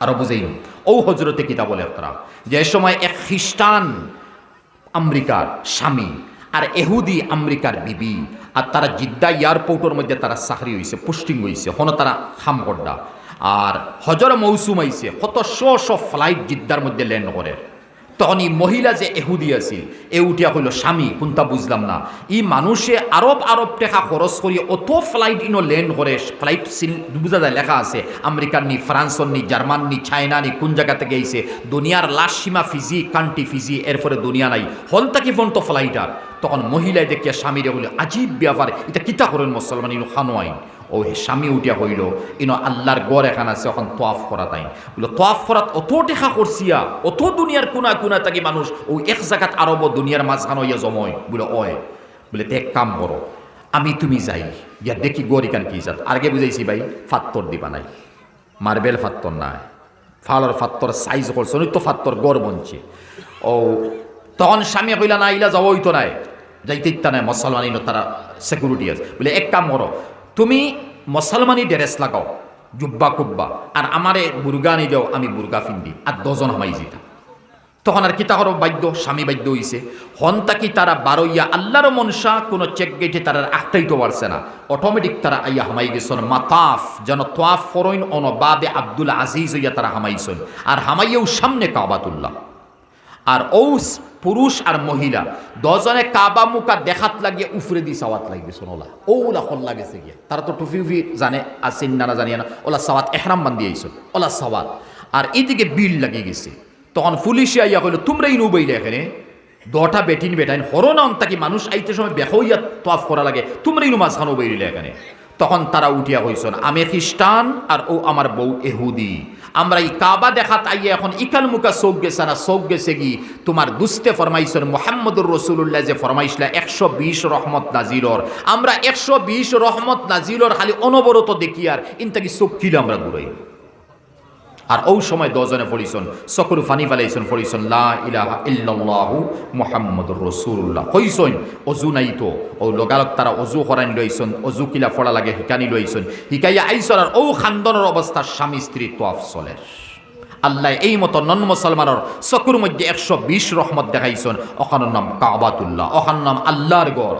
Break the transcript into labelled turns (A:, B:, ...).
A: আরও বুঝেই ও হজরতে কিতাবল একতরা যে সময় এক খ্রিস্টান আমেরিকার স্বামী আর এহুদি আমেরিকার বিবি আর তারা জিদ্দা এয়ারপোর্টের মধ্যে তারা চাকরি হয়েছে পোস্টিং হয়েছে হন তারা খামগড্ডা আর হজর মৌসুম আইছে, কত শ শ ফ্লাইট জিদ্দার মধ্যে ল্যান্ড করে। তখন ই মহিলা যে এহুদি আছিল, এ উঠিয়া কইল, স্বামী, কোনটা বুঝলাম না? ই মানুষে আরব আরব টাকা খরচ করি অত ফ্লাইট ইনো ল্যান্ড করে ফ্লাইট বুঝা যায়, লেখা আছে আমেরিকার নি ফ্রান্সর নি জার্মান নি চায়না নি, কোন জায়গা থেকে আইছে দুনিয়ার লাশ সীমা ফিজি কান্টি ফিজি এরপরে দুনিয়া নাই। হল তাকি ফোন তো ফ্লাইট আর তখন মহিলায় দেখিয়া স্বামীরে বলে আজীব ব্যাপার এটা কিতা করেন মুসলমান ইনো, খানো আইন? ও স্বামী উঠিয়া হইল ইনো আল্লাহর গড় এখান আছে, এখন তোয়াফ করা তাই বলে তোয়াফ করাত অত টেকা করছিয়া, অত দুনিয়ার কোনা কোনা থাকি মানুষ, ও এক জায়গাত আরব দুনিয়ার মাঝখান হইয়া জময়। বলে অয়। বলে তে কাম করো, আমি তুমি যাই ইয়া দেখি গড় ইকান কি জাত। আগে বুঝাইছি, ভাই, ফাত্তর দিবা নাই, মার্বেল ফাত্তর নাই, ফালর ফাত্তর সাইজ করছে তো ফাত্তর গড় বনছে। ও, তখন স্বামী কইলা না, ইলা যাওয়া হইতো নাই। যাইতে ইত্যা নাই মুসলমান তারা সিকিউরিটি আছে। বলে এক কাম করো তুমি মুসলমানি ড্রেস লাগাও, জুব্বা কুব্বা আর আমারে বুর্গা নি যাও আমি বুর্গা ফিন্দি আর দজন হামাই যেতাম তখন আর কিতা বাদ্য স্বামী বাদ্য হইছে হন তাকি তারা বারইয়া আল্লাহর মনসা কোনো চেক গেটে তারা আটটাইতে পারছে না। অটোমেটিক তারা আইয়া হামাই গেছন, মাতাফ, যেন তোয়াফ ফরইন অন বাবে আব্দুল আজিজ হইয়া তারা হামাইছন। আর হামাইয়াও সামনে কাবাতুল্লাহ। আর ঔস, পুরুষ আর মহিলা। দজনে কাবা মুকা দেখাত লাগিয়ে উফরে দি সাওয়াত লাগবে ওলা। ওলা হল লাগেছে গিয়ে। তারা তো টুফি উফি জানে আসিন না জানিয়ে না। ওলা সাওয়াত এহরাম বান্ধি আইসন ওলা সাওয়াত আর এদিকে বিল লাগিয়ে গেছে। তখন পুলিশে আইয়া কইল, তোমরাই নুবইলে এখানে? দটা বেটিন বেটাইন হরনাম তাকি মানুষ আইতে সময় বেহইয়া তোয়াফ করা লাগে। তোমরাই নু মাঝখানো বইলে এখানে? তখন তারা উঠিয়া হয়েছেন আমি খ্রিস্টান আর ও আমার বউ এহুদি। আমরা এই কাবা দেখা তাইয়া এখন ইকাল মুখা চোখ গেছে না চোখ গেছে কি? তোমার দুস্তে ফরমাইছেন মোহাম্মদুর রসুল্লাহ যে ফরমাইছিলা একশো বিশ রহমত নাজিলর। আমরা একশো বিশ রহমত নাজিলর, খালি অনবরত দেখি আর ইনতাকি চোখ কিলো আমরা ঘুরাই আর ও সময় দজনে পড়িছন চকুর ফানি ফেলাইছন পড়িছন লা ইলাহা ইল্লাল্লাহু মুহাম্মাদুর রাসূলুল্লাহ। কইছন, অজু নাই তো। ও লগালগ তারা অজু করানি লইছন, অজু কিলা ফড়া লাগে হিকানি লইছন। হিকাইয়া আইছন আর ও খান্দনের অবস্থা স্বামী স্ত্রী তোয়াফ চলে আল্লাহ এই মতো নন মুসলমানের চকুর মধ্যে একশো বিশ রহমত দেখাইছন। অখানোর নাম কাবাতুল্লাহ অখানোর নাম আল্লাহর গড়।